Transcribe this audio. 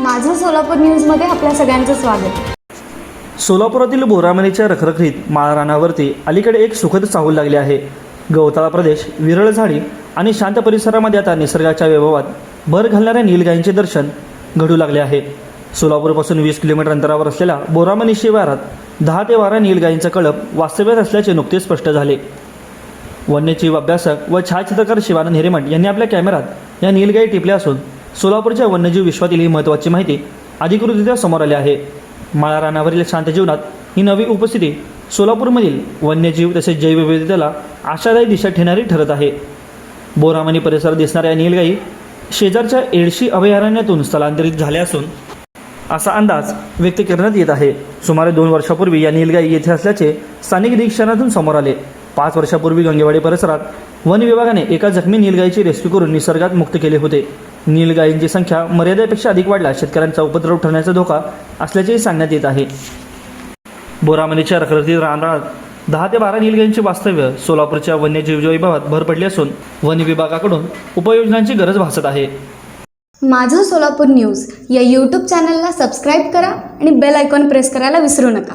माझं सोलापूर न्यूजमध्ये आपल्या सगळ्यांचं स्वागत. सोलापुरातील बोरामणीच्या रखरखीत माळरानावरती अलीकडे एक सुखद चाहूल लागले आहे. गवताळा प्रदेश विरळ झाडी आणि शांत परिसरामध्ये आता निसर्गाच्या वैभवात भर घालणाऱ्या नीलगायींचे दर्शन घडू लागले आहे. सोलापूरपासून वीस किलोमीटर अंतरावर असलेल्या बोरामणी शिवारात दहा ते बारा नीलगायींचा कळप वास्तव्यात असल्याचे नुकतेच स्पष्ट झाले. वन्यजीव अभ्यासक व छायाचित्रकार शिवानंद हिरेमठ यांनी आपल्या कॅमेरात या नीलगाई टिपल्या असून सोलापूरच्या वन्यजीव विश्वातील ही महत्त्वाची माहिती अधिकृतरित्या समोर आली आहे. माळा रानावरील शांत जीवनात ही नवी उपस्थिती सोलापूरमधील वन्यजीव तसेच जैवविविधतेला आशादायी दिशा ठेणारी ठरत आहे. बोरामणी परिसरात दिसणाऱ्या नीलगाई शेजारच्या एडशी अभयारण्यातून स्थलांतरित झाल्या असून असा अंदाज व्यक्त करण्यात येत आहे. सुमारे दोन वर्षापूर्वी या नीलगाई येथे असल्याचे स्थानिक निरीक्षणातून समोर आले. पाच वर्षापूर्वी गंगेवाडी परिसरात वन विभागाने एका जखमी नीलगाईची रेस्क्यू करून निसर्गात मुक्त केले होते. नीलगायींची संख्या मर्यादेपेक्षा अधिक वाढल्यास शेतकऱ्यांचा उपद्रव ठरण्याचा धोका असल्याचेही सांगण्यात येत आहे. बोरामणीच्या रखरखीत रानरात दहा ते बारा नीलगायींचे वास्तव्य सोलापूरच्या वन्यजीव विभागात भर पडली असून वन विभागाकडून उपयोजनांची गरज भासत आहे. माझं सोलापूर न्यूज या यूट्यूब चॅनलला सबस्क्राईब करा आणि बेल आयकॉन प्रेस करायला विसरू नका.